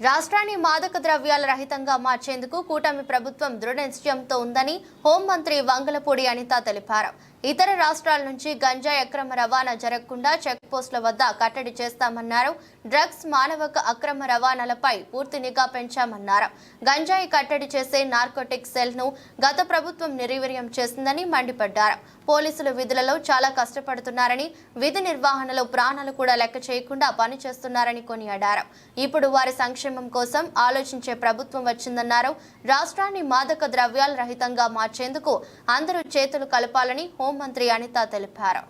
రాష్ట్రాన్ని మాదక ద్రవ్యాల రహితంగా మార్చేందుకు కూటమి ప్రభుత్వం దృఢ నిశ్చయంతో ఉందని హోంమంత్రి వంగలపూడి అనిత తెలిపారు. ఇతర రాష్ట్రాల నుంచి గంజాయి అక్రమ రవాణా జరగకుండా చెక్పోస్టుల వద్ద కట్టడి చేస్తామన్నారు. డ్రగ్స్ మానవక అక్రమ రవాణాలపై పూర్తి నిఘా పెంచామన్నారు. గంజాయి కట్టడి చేసే నార్కోటిక్ సెల్ను గత ప్రభుత్వం నిర్వీర్యం చేసిందని మండిపడ్డారు. పోలీసులు విధులలో చాలా కష్టపడుతున్నారని విధి నిర్వహణలో ప్రాణాలు కూడా లెక్క చేయకుండా పనిచేస్తున్నారని కొనియాడారు. ఇప్పుడు వారి సంక్షేమం కోసం ఆలోచించే ప్రభుత్వం వచ్చిందన్నారు. రాష్ట్రాన్ని మాదక ద్రవ్యాల రహితంగా మార్చేందుకు అందరూ చేతులు కలపాలని హోంమంత్రి అనిత తెలిపారు.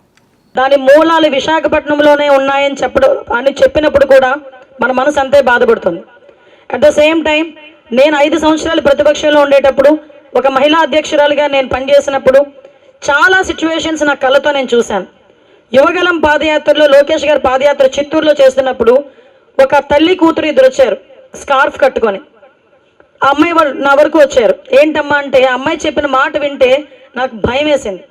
దాని మూలాలు విశాఖపట్నంలోనే ఉన్నాయని చెప్పడం అని చెప్పినప్పుడు కూడా మన మనసు అంతే బాధపడుతుంది. అట్ ద సేమ్ టైం నేను ఐదు సంవత్సరాలు ప్రతిపక్షంలో ఉండేటప్పుడు ఒక మహిళా అధ్యక్షురాలుగా నేను పనిచేసినప్పుడు చాలా సిచ్యువేషన్స్ నా కళ్ళతో నేను చూశాను. యువగలం పాదయాత్రలో లోకేష్ గారు పాదయాత్ర చిత్తూరులో చేస్తున్నప్పుడు ఒక తల్లి కూతురు ఇద్దరు వచ్చారు స్కార్ఫ్ కట్టుకొని. ఆ అమ్మాయి వాళ్ళు నా వరకు వచ్చారు. ఏంటమ్మా అంటే ఆ అమ్మాయి చెప్పిన మాట వింటే నాకు భయం వేసింది.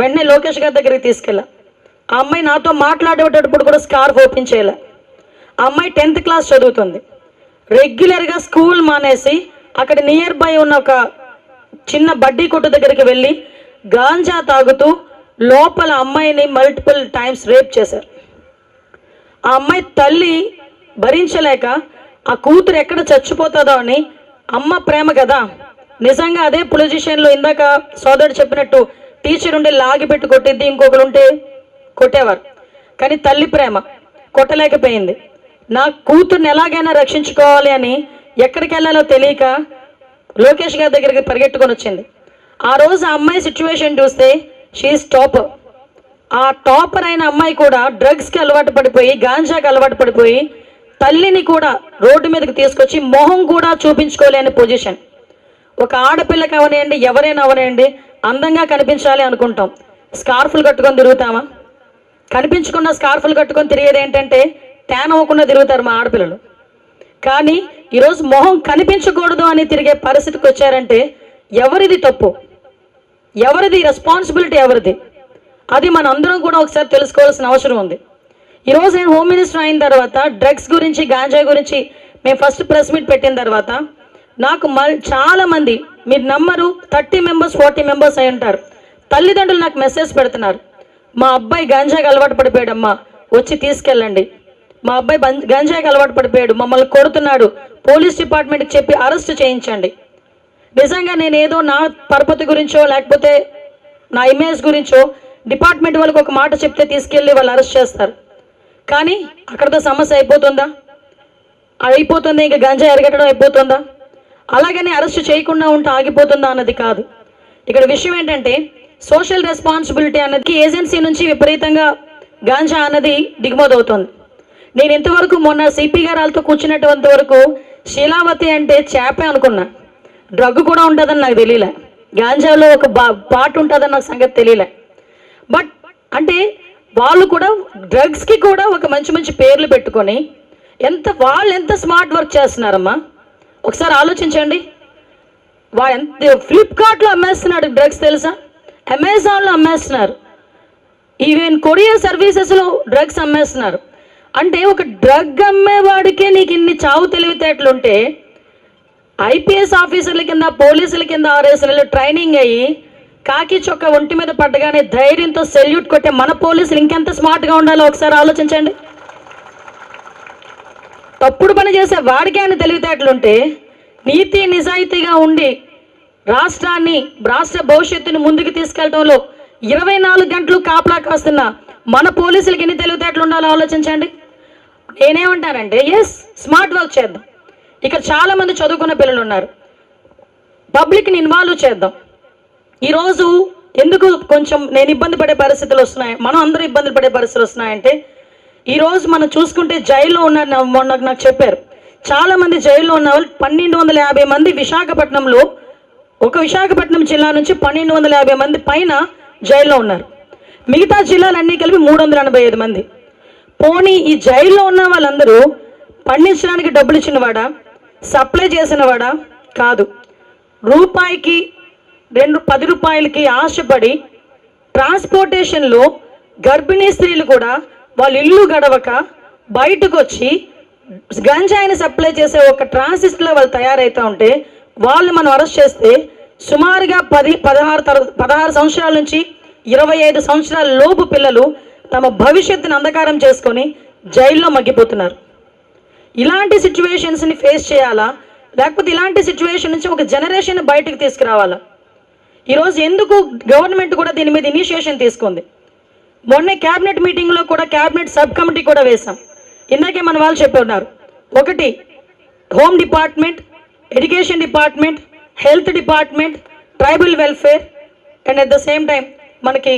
వెంటనే లోకేష్ గారి దగ్గరికి తీసుకెళ్ళా. ఆ అమ్మాయి నాతో మాట్లాడేటప్పుడు కూడా స్కార్ఫ్ ఓపెన్ చేయలే. ఆ అమ్మాయి టెన్త్ క్లాస్ చదువుతుంది. రెగ్యులర్గా స్కూల్ మానేసి అక్కడ నియర్ బై ఉన్న ఒక చిన్న బడ్డీ కొట్టు దగ్గరికి వెళ్ళి గాంజా తాగుతూ లోపల అమ్మాయిని మల్టిపుల్ టైమ్స్ రేప్ చేశారు. ఆ అమ్మాయి తల్లి భరించలేక ఆ కూతురు ఎక్కడ చచ్చిపోతుందో అని అమ్మ ప్రేమ కదా. నిజంగా అదే పొలిజిషన్లో ఇందాక సోదరుడు చెప్పినట్టు టీచర్ ఉండి లాగి పెట్టి కొట్టిద్ది ఇంకొకరు ఉంటే కొట్టేవారు. కానీ తల్లి ప్రేమ కొట్టలేకపోయింది. నా కూతుర్ని ఎలాగైనా రక్షించుకోవాలి అని ఎక్కడికి వెళ్ళాలో తెలియక లోకేష్ గారి దగ్గరికి పరిగెట్టుకొని వచ్చింది. ఆ రోజు ఆ అమ్మాయి సిచ్యువేషన్ చూస్తే షీఈస్ టాపర్ ఆ టాపర్ అయిన అమ్మాయి కూడా డ్రగ్స్కి అలవాటు పడిపోయి గాంజాకి అలవాటు పడిపోయి తల్లిని కూడా రోడ్డు మీదకి తీసుకొచ్చి మొహం కూడా చూపించుకోలేని పొజిషన్ ఒక ఆడపిల్లకి అవనేయండి ఎవరైనా అవనేయండి అందంగా కనిపించాలి అనుకుంటాం. స్కార్ఫులు కట్టుకొని తిరుగుతామా? కనిపించకుండా స్కార్ఫులు కట్టుకొని తిరిగేది ఏంటంటే ట్యాన్ అవ్వకుండా తిరుగుతారు మా ఆడపిల్లలు. కానీ ఈరోజు మొహం కనిపించకూడదు అని తిరిగే పరిస్థితికి వచ్చారంటే ఎవరిది తప్పు? ఎవరిది రెస్పాన్సిబిలిటీ ఎవరిది? అది మన అందరం కూడా ఒకసారి తెలుసుకోవాల్సిన అవసరం ఉంది. ఈరోజు నేను హోమ్ మినిస్టర్ అయిన తర్వాత డ్రగ్స్ గురించి గాంజా గురించి మేము ఫస్ట్ ప్రెస్ మీట్ పెట్టిన తర్వాత నాకు మల్ చాలామంది మీరు నమ్మరు థర్టీ మెంబర్స్ ఫార్టీ మెంబర్స్ అయి ఉంటారు. తల్లిదండ్రులు నాకు మెసేజ్ పెడుతున్నారు. మా అబ్బాయి గంజాకి అలవాటు పడిపోయాడమ్మా వచ్చి తీసుకెళ్ళండి. మా అబ్బాయి బం- గంజాయికి అలవాటు పడిపోయాడు మమ్మల్ని కొడుతున్నాడు. పోలీస్ డిపార్ట్మెంట్కి చెప్పి అరెస్ట్ చేయించండి. నిజంగా నేను ఏదో నా పరపతి గురించో లేకపోతే నా ఇమేజ్ గురించో డిపార్ట్మెంట్ వాళ్ళకి ఒక మాట చెప్తే తీసుకెళ్ళి వాళ్ళు అరెస్ట్ చేస్తారు. కానీ అక్కడతో సమస్య అయిపోతుందా? అయిపోతుంది ఇంకా గంజా ఎరగటం అయిపోతుందా? అలాగని అరెస్ట్ చేయకుండా ఉంటే ఆగిపోతుందా అన్నది కాదు. ఇక్కడ విషయం ఏంటంటే సోషల్ రెస్పాన్సిబిలిటీ అన్నది ఏజెన్సీ నుంచి విపరీతంగా గాంజా అన్నది దిగుమతవుతుంది. నేను ఇంతవరకు మొన్న సిపి గారాలతో కూర్చున్నటువంటి వరకు శీలావతి అంటే చేపే అనుకున్నా. డ్రగ్ కూడా ఉంటుందని నాకు తెలియలే. గాంజాలో ఒక బా పార్ట్ ఉంటుందని నాకు సంగతి తెలియలే. బట్ అంటే వాళ్ళు కూడా డ్రగ్స్కి కూడా ఒక మంచి మంచి పేర్లు పెట్టుకొని ఎంత వాళ్ళు ఎంత స్మార్ట్ వర్క్ చేస్తున్నారమ్మా? ఒకసారి ఆలోచించండి. వా ఎంత ఫ్లిప్కార్ట్లో అమ్మేస్తున్నాడు డ్రగ్స్ తెలుసా? అమెజాన్లో అమ్మేస్తున్నారు. ఈవెన్ కొరియర్ సర్వీసెస్లో డ్రగ్స్ అమ్మేస్తున్నారు. అంటే ఒక డ్రగ్ అమ్మేవాడికే నీకు ఇన్ని చావు తెలివితేటలుంటే ఐపీఎస్ ఆఫీసర్ల కింద పోలీసుల కింద ఆర్ఎస్ఎల్ ట్రైనింగ్ అయ్యి కాకి చొక్క ఒంటి మీద పడ్డగానే ధైర్యంతో సెల్యూట్ కొట్టే మన పోలీసులు ఇంకెంత స్మార్ట్గా ఉండాలో ఒకసారి ఆలోచించండి. తప్పుడు పని చేసే వాడికే అని తెలివితేటలుంటే నీతి నిజాయితీగా ఉండి రాష్ట్రాన్ని రాష్ట్ర భవిష్యత్తుని ముందుకు తీసుకెళ్ళడంలో ఇరవై నాలుగు గంటలు కాపలా కాస్తున్న మన పోలీసులకి ఎన్ని తెలివితేటలు ఉండాలో ఆలోచించండి. నేనేమంటానంటే ఎస్ స్మార్ట్ వర్క్ చేద్దాం. ఇక్కడ చాలామంది చదువుకున్న పిల్లలు ఉన్నారు పబ్లిక్ని ఇన్వాల్వ్ చేద్దాం. ఈరోజు ఎందుకు కొంచెం నేను ఇబ్బంది పడే పరిస్థితులు వస్తున్నాయి? మనం అందరూ ఇబ్బందులు పడే పరిస్థితులు వస్తున్నాయంటే ఈరోజు మనం చూసుకుంటే జైల్లో ఉన్న మొన్న నాకు చెప్పారు. చాలా మంది జైల్లో ఉన్న వాళ్ళు పన్నెండు వందల యాభై మంది విశాఖపట్నంలో ఒక విశాఖపట్నం జిల్లా నుంచి పన్నెండు వందల యాభై మంది పైన జైల్లో ఉన్నారు. మిగతా జిల్లాలన్నీ కలిపి మూడు వందల ఎనభై ఐదు మంది. పోనీ ఈ జైల్లో ఉన్న వాళ్ళందరూ పండించడానికి డబ్బులు ఇచ్చినవాడా? సప్లై చేసినవాడా? కాదు. రూపాయికి రెండు పది రూపాయలకి ఆశపడి ట్రాన్స్పోర్టేషన్లో గర్భిణీ స్త్రీలు కూడా వాళ్ళు ఇల్లు గడవక బయటకు వచ్చి గంజాయిని సప్లై చేసే ఒక ట్రాన్సిస్ట్లో వాళ్ళు తయారైతా ఉంటే వాళ్ళు మనం అరెస్ట్ చేస్తే సుమారుగా పది పదహారు తర పదహారు సంవత్సరాల నుంచి ఇరవై ఐదు సంవత్సరాల లోపు పిల్లలు తమ భవిష్యత్తుని అంధకారం చేసుకొని జైల్లో మగ్గిపోతున్నారు. ఇలాంటి సిచ్యువేషన్స్ని ఫేస్ చేయాలా? లేకపోతే ఇలాంటి సిచ్యువేషన్ నుంచి ఒక జనరేషన్ బయటకు తీసుకురావాలా? ఈరోజు ఎందుకు గవర్నమెంట్ కూడా దీని మీద ఇనిషియేషన్ తీసుకుంది? మొన్న క్యాబినెట్ మీటింగ్లో కూడా క్యాబినెట్ సబ్ కమిటీ కూడా వేశాం. ఇందాకే మన వాళ్ళు చెప్పి ఉన్నారు ఒకటి home department education department health department tribal welfare and at the same time మనకి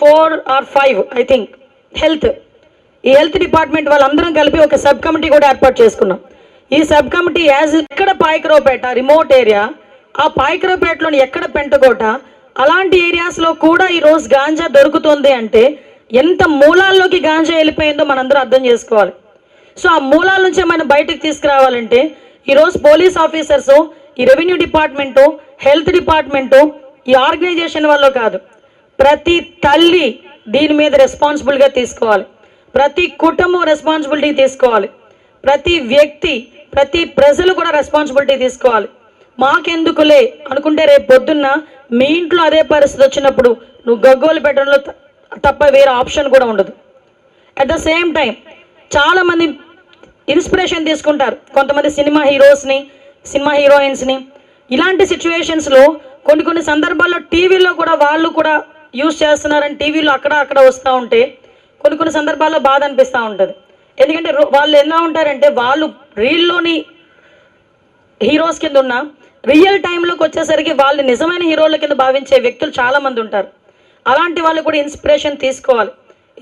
four or five I think health. ఈ హెల్త్ డిపార్ట్మెంట్ వాళ్ళందరం కలిపి ఒక సబ్ కమిటీ కూడా ఏర్పాటు చేసుకున్నాం. ఈ సబ్ కమిటీ యాజ్ ఎక్కడ పాయకరావుపేట రిమోట్ ఏరియా ఆ పాయకరావుపేటలోని ఎక్కడ పెంటకోట అలాంటి ఏరియాస్లో కూడా ఈరోజు గాంజా దొరుకుతుంది అంటే ఎంత మూలాల్లోకి గాంజా వెళ్ళిపోయిందో మనందరూ అర్థం చేసుకోవాలి. సో ఆ మూలాల నుంచే మనం బయటకు తీసుకురావాలంటే ఈరోజు పోలీస్ ఆఫీసర్స్ ఈ రెవెన్యూ డిపార్ట్మెంటు హెల్త్ డిపార్ట్మెంటు ఈ ఆర్గనైజేషన్ వల్ల కాదు. ప్రతి తల్లి దీని మీద రెస్పాన్సిబుల్గా తీసుకోవాలి. ప్రతి కుటుంబం రెస్పాన్సిబిలిటీ తీసుకోవాలి. ప్రతి వ్యక్తి ప్రతి ప్రజలు కూడా రెస్పాన్సిబిలిటీ తీసుకోవాలి. మాకెందుకులే అనుకుంటే రేపు పొద్దున్న మీ ఇంట్లో అదే పరిస్థితి వచ్చినప్పుడు నువ్వు గగ్గోలు పెట్టడంలో తప్ప వేరే ఆప్షన్ కూడా ఉండదు. అట్ ద సేమ్ టైం చాలామంది ఇన్స్పిరేషన్ తీసుకుంటారు. కొంతమంది సినిమా హీరోస్ని సినిమా హీరోయిన్స్ని. ఇలాంటి సిచ్యువేషన్స్లో కొన్ని కొన్ని సందర్భాల్లో టీవీలో కూడా వాళ్ళు కూడా యూజ్ చేస్తున్నారని టీవీలో అక్కడ అక్కడ వస్తూ ఉంటే కొన్ని కొన్ని సందర్భాల్లో బాధ అనిపిస్తూ ఉంటుంది. ఎందుకంటే వాళ్ళు ఎలా ఉంటారంటే వాళ్ళు రీల్లోని హీరోస్ కింద ఉన్న రియల్ టైంలో వచ్చేసరికి వాళ్ళు నిజమైన హీరోల కింద భావించే వ్యక్తులు చాలా మంది ఉంటారు. అలాంటి వాళ్ళు కూడా ఇన్స్పిరేషన్ తీసుకోవాలి.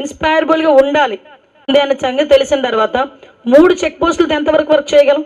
ఇన్స్పైరబుల్గా ఉండాలి. అనే సంగతి తెలిసిన తర్వాత మూడు చెక్ పోస్టులతో ఎంతవరకు వర్క్ చేయగలం?